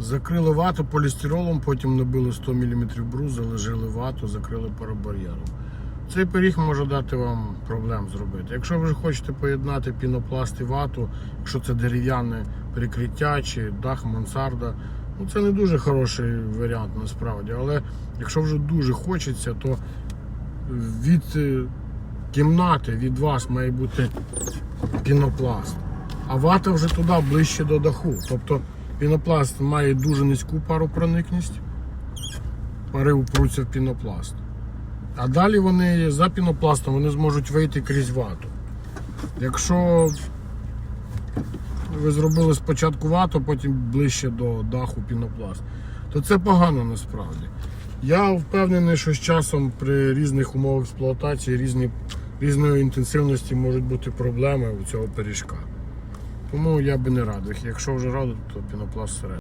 Закрили вату полістиролом, потім набили 100 мм брус, заложили вату, закрили парабар'єром. Цей пиріг може дати вам проблем зробити. Якщо ви хочете поєднати пінопласт і вату, якщо це дерев'яне перекриття чи дах мансарда, ну це не дуже хороший варіант насправді. Але якщо вже дуже хочеться, то від е, кімнати від вас має бути пінопласт. А вата вже туди ближче до даху. Тобто пінопласт має дуже низьку паропроникність, пари упруться в пінопласт. А далі вони за пінопластом вони зможуть вийти крізь вату. Якщо ви зробили спочатку вату, потім ближче до даху пінопласт, то це погано насправді. Я впевнений, що з часом при різних умовах експлуатації, різні, різної інтенсивності можуть бути проблеми у цього пиріжка. Тому я би не радив. Якщо вже радив, то пінопласт серед.